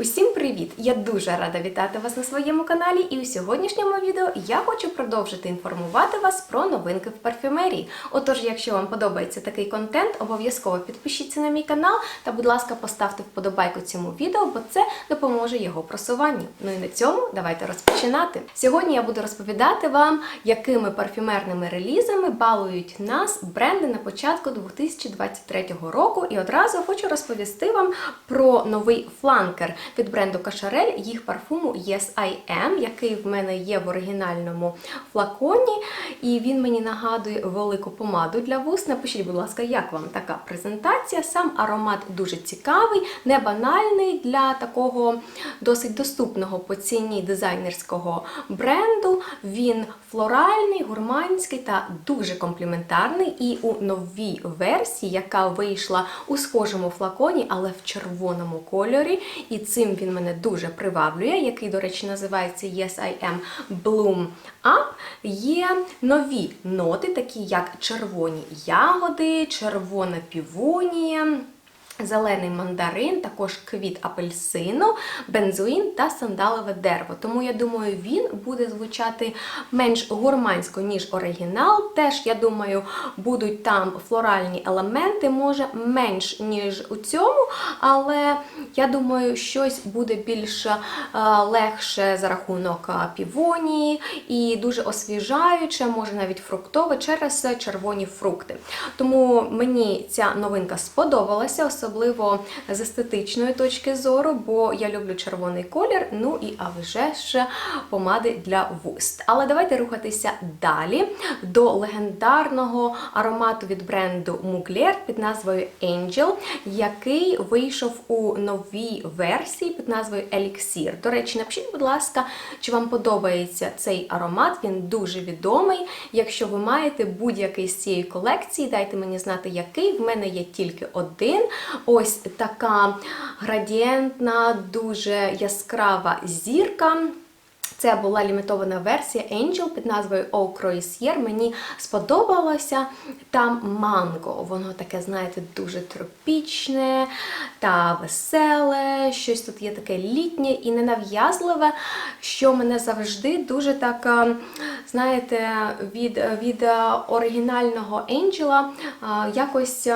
Усім привіт! Я дуже рада вітати вас на своєму каналі. І у сьогоднішньому відео я хочу продовжити інформувати вас про новинки в парфюмерії. Отож, якщо вам подобається такий контент, обов'язково підпишіться на мій канал та, будь ласка, поставте вподобайку цьому відео, бо це допоможе його просуванню. Ну і на цьому давайте розпочинати. Сьогодні я буду розповідати вам, якими парфюмерними релізами балують нас бренди на початку 2023 року. І одразу хочу розповісти вам про новий фланкер від бренду Кашарель, їх парфуму Yes I Am, який в мене є в оригінальному флаконі. І він мені нагадує велику помаду для вуст. Напишіть, будь ласка, як вам така презентація. Сам аромат дуже цікавий, не банальний для такого досить доступного по ціні дизайнерського бренду. Він флоральний, гурманський та дуже компліментарний. І у новій версії, яка вийшла у схожому флаконі, але в червоному кольорі. І цим він мене дуже приваблює, який, до речі, називається Yes I Am Bloom Up. Є нові ноти, такі як червоні ягоди, червона півонія. Зелений мандарин, також квіт апельсину, бензоїн та сандалове дерево. Тому я думаю, він буде звучати менш гурмансько, ніж оригінал. Теж, я думаю, будуть там флоральні елементи, може менш, ніж у цьому, але я думаю, щось буде більш е, легше за рахунок е, півонії і дуже освіжаюче, може навіть фруктове через червоні фрукти. Тому мені ця новинка сподобалася, особливо з естетичної точки зору, бо я люблю червоний колір, ну і а вже ж помади для вуст. Але давайте рухатися далі до легендарного аромату від бренду Mugler під назвою Angel, який вийшов у новій версії під назвою Elixir. До речі, напишіть, будь ласка, чи вам подобається цей аромат, він дуже відомий. Якщо ви маєте будь-який з цієї колекції, дайте мені знати, який. В мене є тільки один. Ось така градієнтна, дуже яскрава зірка. Це була лімітована версія Angel під назвою Eau Croisière. Мені сподобалося там манго. Воно таке, знаєте, дуже тропічне та веселе. Щось тут є таке літнє і ненав'язливе, що мене завжди дуже так, е, знаєте, від, від е, оригінального Angel е, якось.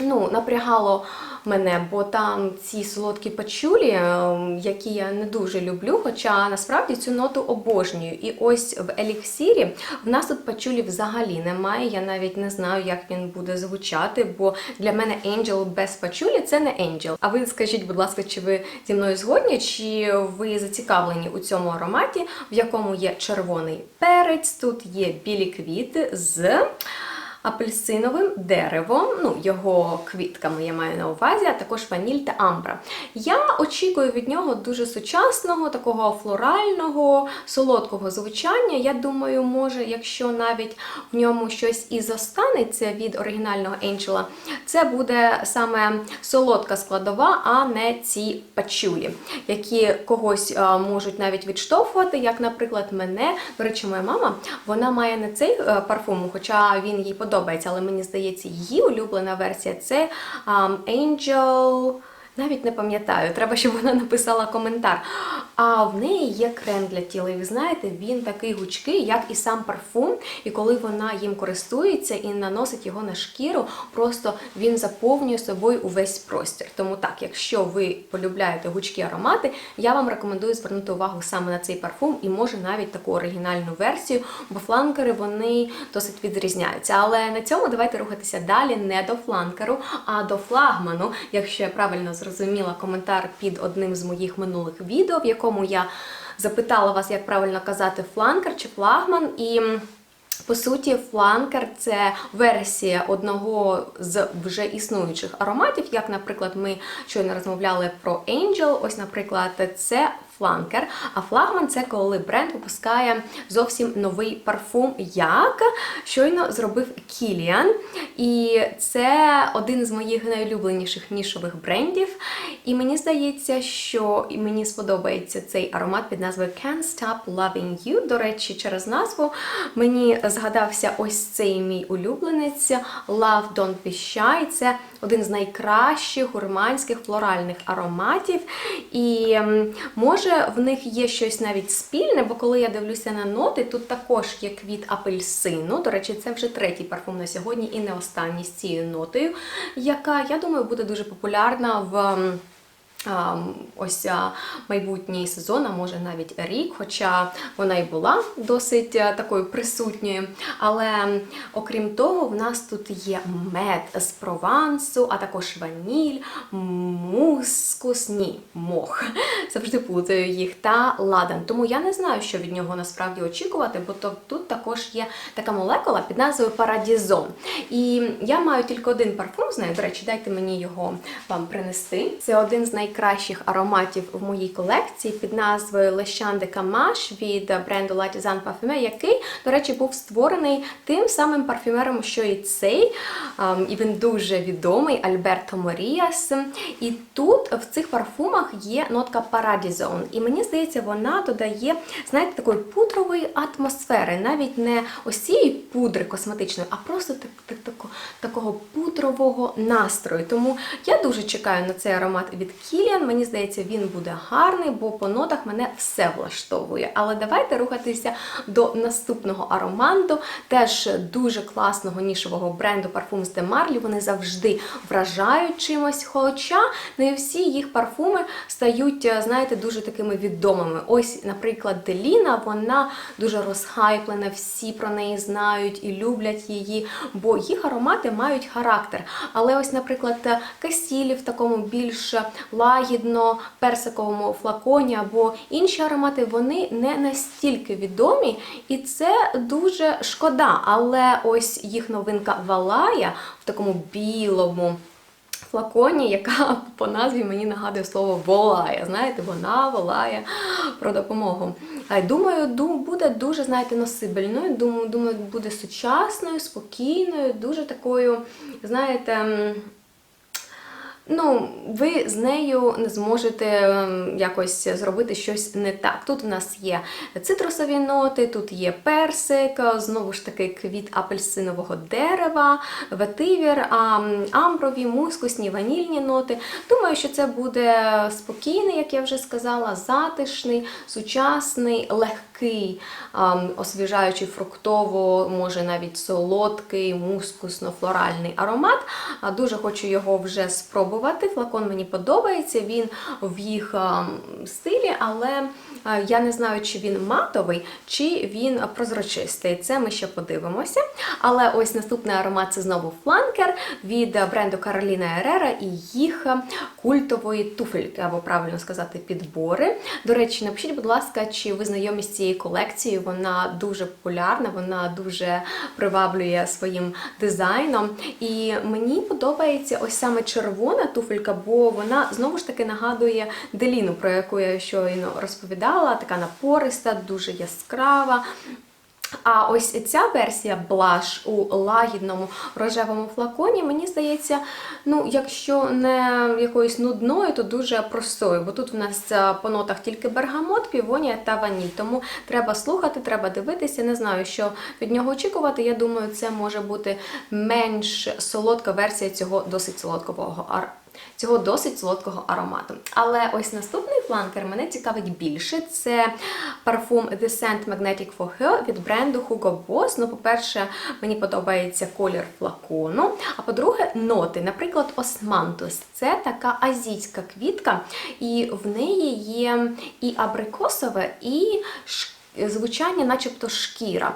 Ну, напрягало мене, бо там ці солодкі пачулі, ем, які я не дуже люблю, хоча насправді цю ноту обожнюю. І ось в еліксірі в нас тут пачулі взагалі немає. Я навіть не знаю, як він буде звучати, бо для мене Angel без пачулі це не Angel. А ви скажіть, будь ласка, чи ви зі мною згодні, чи ви зацікавлені у цьому ароматі, в якому є червоний перець, тут є білі квіти з апельсиновим деревом, ну, його квітками я маю на увазі, а також ваніль та амбра. Я очікую від нього дуже сучасного, такого флорального, солодкого звучання. Я думаю, може, якщо навіть в ньому щось і зостанеться від оригінального Angela, це буде саме солодка складова, а не ці пачулі, які когось а, можуть навіть відштовхувати, як, наприклад, мене. До речі, моя мама вона має не цей е, парфум, хоча він їй подобається, але мені здається, її улюблена версія це Angel. Навіть не пам'ятаю, треба, щоб вона написала коментар. А в неї є крем для тіла. І ви знаєте, він такий гучкий, як і сам парфум. І коли вона їм користується і наносить його на шкіру, просто він заповнює собою увесь простір. Тому так, якщо ви полюбляєте гучкі аромати, я вам рекомендую звернути увагу саме на цей парфум і може навіть таку оригінальну версію, бо фланкери вони досить відрізняються. Але на цьому давайте рухатися далі не до фланкеру, а до флагману, якщо я правильно зрозуміла коментар під одним з моїх минулих відео, в якому я запитала вас, як правильно казати фланкер чи флагман. І по суті, фланкер це версія одного з вже існуючих ароматів, як, наприклад, ми щойно розмовляли про Angel. Ось, наприклад, це фланкер. А флагман це коли бренд випускає зовсім новий парфум, як щойно зробив Кіліан. І це один з моїх найулюбленіших нішових брендів. І мені здається, що мені сподобається цей аромат під назвою Can't Stop Loving You. До речі, через назву мені згадався ось цей мій улюбленець Love Don't Be Shy. Це один з найкращих гурманських флоральних ароматів. І м, може в них є щось навіть спільне, бо коли я дивлюся на ноти, тут також є квіт апельсину. До речі, це вже третій парфум на сьогодні і не останній з цією нотою, яка, я думаю, буде дуже популярна в. Ось майбутній сезон, а може навіть рік, хоча вона і була досить такою присутньою. Але окрім того, в нас тут є мед з Провансу, а також ваніль, мускус, ні, мох. Завжди плутаю їх та ладан. Тому я не знаю, що від нього насправді очікувати, бо тут також є така молекула під назвою Парадізон. І я маю тільки один парфум з нею. До речі, дайте мені його вам принести. Це один з найкращих ароматів в моїй колекції під назвою Chant de Camache від бренду Latizan Parfumé, який, до речі, був створений тим самим парфюмером, що і цей. Ем, І він дуже відомий Альберто Моріас. І тут в цих парфумах є нотка Paradizone. І мені здається, вона додає, знаєте, такої пудрової атмосфери, навіть не ось цієї пудри косметичної, а просто так, такого пудрового настрою. Тому я дуже чекаю на цей аромат від Kilian. Мені здається, він буде гарний, бо по нотах мене все влаштовує. Але давайте рухатися до наступного аромату, теж дуже класного нішового бренду Parfums de Marly. Вони завжди вражають чимось, хоча не всі їх парфуми стають, е, знаєте, дуже такими відомими. Ось, наприклад, Деліна, вона дуже розхайплена, всі про неї знають і люблять її, бо їх аромати мають характер. Але ось, наприклад, Касілі в такому більш лагідно персиковому флаконі або інші аромати, вони не настільки відомі, і це дуже шкода. Але ось їх новинка Валая в такому білому. Флаконі, яка по назві мені нагадує слово волає. Знаєте, вона волає про допомогу. Думаю, ду- буде дуже, знаєте, носибельною. Думаю, буде сучасною, спокійною, дуже такою, знаєте. Ну, ви з нею не зможете ем, якось зробити щось не так. Тут у нас є цитрусові ноти, тут є персик, знову ж таки квіт апельсинового дерева, ветивір, амброві, мускусні, ванільні ноти. Думаю, що це буде спокійний, як я вже сказала, затишний, сучасний, легкий, освіжаючий фруктово, може навіть солодкий, мускусно-флоральний аромат. Дуже хочу його вже спробувати. Флакон мені подобається, він в їх стилі, але я не знаю, чи він матовий, чи він прозрачистий. Це ми ще подивимося. Але ось наступний аромат це знову фланкер від бренду Кароліна Ерера і їх культової туфельки, або правильно сказати, підбори. До речі, напишіть, будь ласка, чи ви знайомі з цією колекцією? Вона дуже популярна, вона дуже приваблює своїм дизайном. І мені подобається ось саме червона туфелька, бо вона знову ж таки нагадує Деліну, про яку я щойно розповідала, така напориста, дуже яскрава. А ось ця версія блаш у лагідному рожевому флаконі, мені здається, ну, якщо не якоюсь нудною, то дуже простою. Бо тут в нас е, по нотах тільки бергамот, півонія та ваніль. Тому треба слухати, треба дивитися. Не знаю, що від нього очікувати. Я думаю, це може бути менш солодка версія цього досить солодкого цього досить солодкого аромату. Але ось наступний фланкер мене цікавить більше. Це парфум The Scent Magnetic for Her від бренду Hugo Boss. Ну, по-перше, мені подобається колір флакону. А по-друге, ноти. Наприклад, Османтус. Це така азійська квітка, і в неї є і абрикосове, і шкіря звучання, начебто шкіра.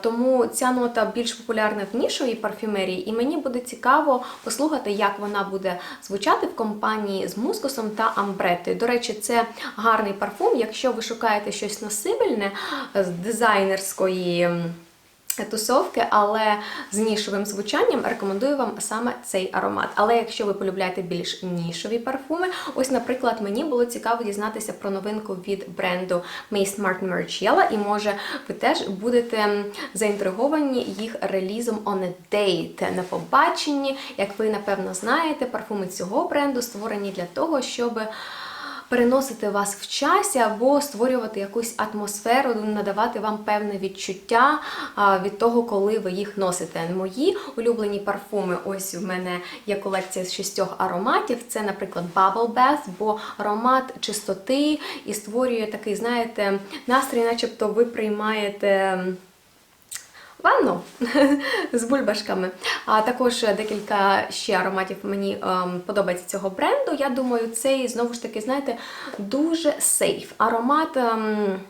Тому ця нота більш популярна в нішовій парфюмерії, і мені буде цікаво послухати, як вона буде звучати в компанії з мускусом та амбретою. До речі, це гарний парфум, якщо ви шукаєте щось насибельне з дизайнерської. Тусовки, але з нішовим звучанням рекомендую вам саме цей аромат. Але якщо ви полюбляєте більш нішові парфуми, ось, наприклад, мені було цікаво дізнатися про новинку від бренду Mace Martin Margiela, і може ви теж будете заінтриговані їх релізом On a Date на побаченні. Як ви напевно знаєте, парфуми цього бренду створені для того, щоб переносити вас в часі або створювати якусь атмосферу, надавати вам певне відчуття від того, коли ви їх носите. Мої улюблені парфуми. Ось в мене є колекція з шістьох ароматів. Це, наприклад, Bubble Bath, бо аромат чистоти і створює такий, знаєте, настрій, начебто ви приймаєте. Ванну з бульбашками. А також декілька ще ароматів мені ем, подобається цього бренду. Я думаю, цей знову ж таки, знаєте, дуже сейф. Аромат. Ем,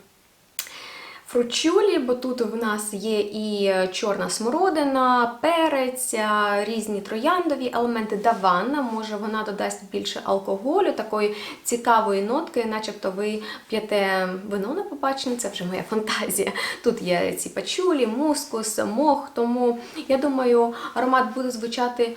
Фручулі, бо тут в нас є і чорна смородина, перець, різні трояндові елементи, даванна, може вона додасть більше алкоголю, такої цікавої нотки, начебто ви п'єте вино на побаченні, це вже моя фантазія. Тут є ці пачулі, мускус, мох, тому я думаю, аромат буде звучати,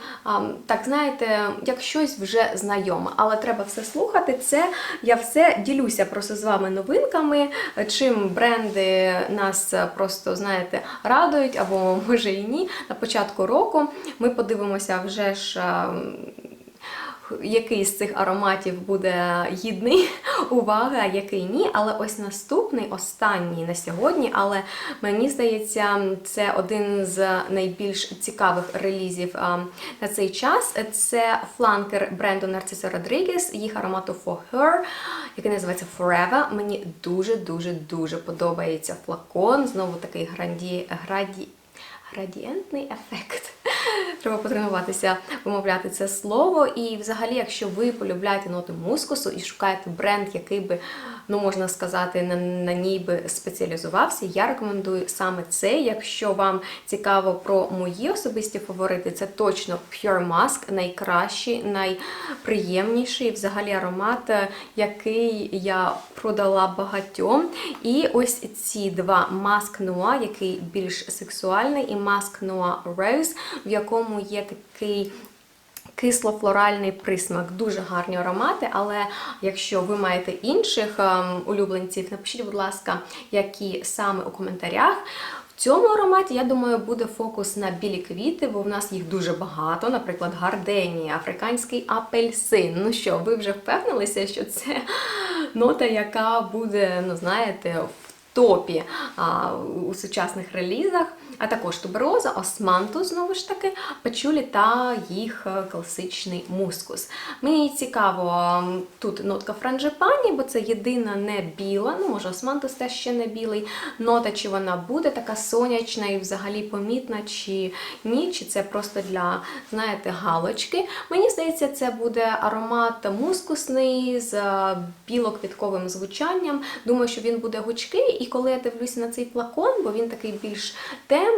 так знаєте, як щось вже знайоме. Але треба все слухати. Це я все ділюся просто з вами новинками, чим бренди нас просто, знаєте, радують, або може і ні. На початку року ми подивимося вже ж. Який з цих ароматів буде гідний уваги, а який ні. Але ось наступний, останній на сьогодні, але мені здається, це один з найбільш цікавих релізів на цей час. Це фланкер бренду Narciso Rodriguez, їх аромату For Her, який називається Forever. Мені дуже-дуже дуже подобається флакон. Знову такий гранді, граді, градієнтний ефект. Треба потренуватися вимовляти це слово. І взагалі, якщо ви полюбляєте ноти мускусу і шукаєте бренд, який би, ну можна сказати, на, на ній би спеціалізувався, я рекомендую саме це. Якщо вам цікаво про мої особисті фаворити, це точно Pure Mask, найкращий, найприємніший взагалі аромат, е, який я продала багатьом. І ось ці два Mask Noir, який більш сексуальний, і Mask Noir Rose, в якому є такий. Кисло-флоральний присмак, дуже гарні аромати, але якщо ви маєте інших ем, улюбленців, напишіть, будь ласка, які саме у коментарях. В цьому ароматі, я думаю, буде фокус на білі квіти, бо в нас їх дуже багато, наприклад, гарденія, африканський апельсин. Ну що, ви вже впевнилися, що це нота, яка буде, ну знаєте, в топі а, у сучасних релізах, а також тубероза, османту, знову ж таки, пачулі та їх е, класичний мускус. Мені цікаво, тут нотка франжипані, бо це єдина не біла, ну може османтус теж ще не білий. Нота, чи вона буде така сонячна і взагалі помітна, чи ні, чи це просто для, знаєте, галочки. Мені здається, це буде аромат мускусний з е, білоквітковим звучанням. Думаю, що він буде гучкий, і коли я дивлюся на цей флакон, бо він такий більш темний,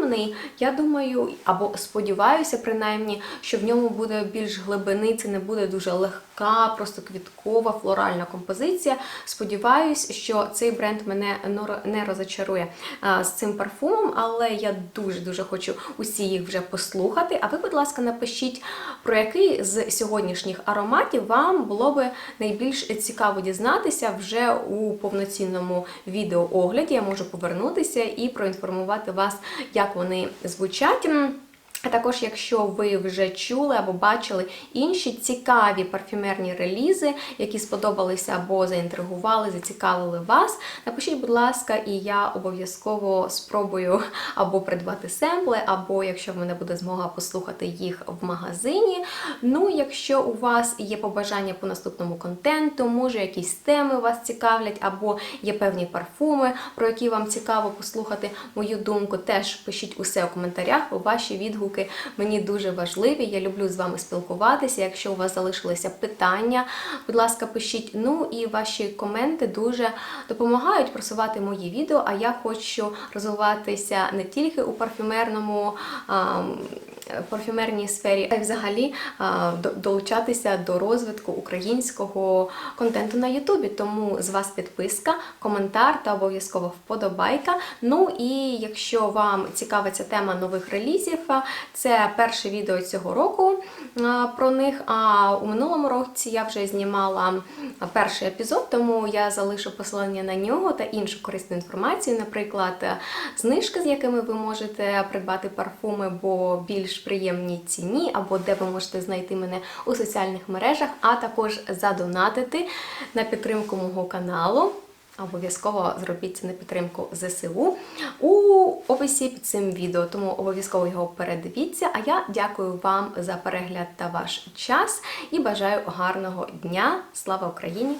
я думаю, або сподіваюся, принаймні, що в ньому буде більш глибини, це не буде дуже легка, просто квіткова, флоральна композиція. Сподіваюсь, що цей бренд мене не розочарує з цим парфумом, але я дуже-дуже хочу усі їх вже послухати. А ви, будь ласка, напишіть, про який з сьогоднішніх ароматів вам було би найбільш цікаво дізнатися вже у повноцінному відеоогляді. Я можу повернутися і проінформувати вас, як вони звучать. А також, якщо ви вже чули або бачили інші цікаві парфюмерні релізи, які сподобалися або заінтригували, зацікавили вас, напишіть, будь ласка, і я обов'язково спробую або придбати семпли, або якщо в мене буде змога послухати їх в магазині. Ну, якщо у вас є побажання по наступному контенту, може якісь теми вас цікавлять, або є певні парфуми, про які вам цікаво послухати мою думку, теж пишіть усе у коментарях, бо ваші відгуки мені дуже важливі. Я люблю з вами спілкуватися. Якщо у вас залишилися питання, будь ласка, пишіть. Ну і ваші коменти дуже допомагають просувати мої відео. А я хочу розвиватися не тільки у парфюмерному. Ам, парфюмерній сфері, а й взагалі долучатися до розвитку українського контенту на Ютубі. Тому з вас підписка, коментар та обов'язково вподобайка. Ну і якщо вам цікава ця тема нових релізів, це перше відео цього року про них. А у минулому році я вже знімала перший епізод, тому я залишу посилання на нього та іншу корисну інформацію, наприклад, е, знижки, з якими ви можете придбати парфуми, бо більш приємній ціні, або де ви можете знайти мене у соціальних мережах, а також задонатити на підтримку мого каналу. Обов'язково зробіть це на підтримку ЗСУ у описі під цим відео, тому обов'язково його передивіться. А я дякую вам за перегляд та ваш час і бажаю гарного дня. Слава Україні!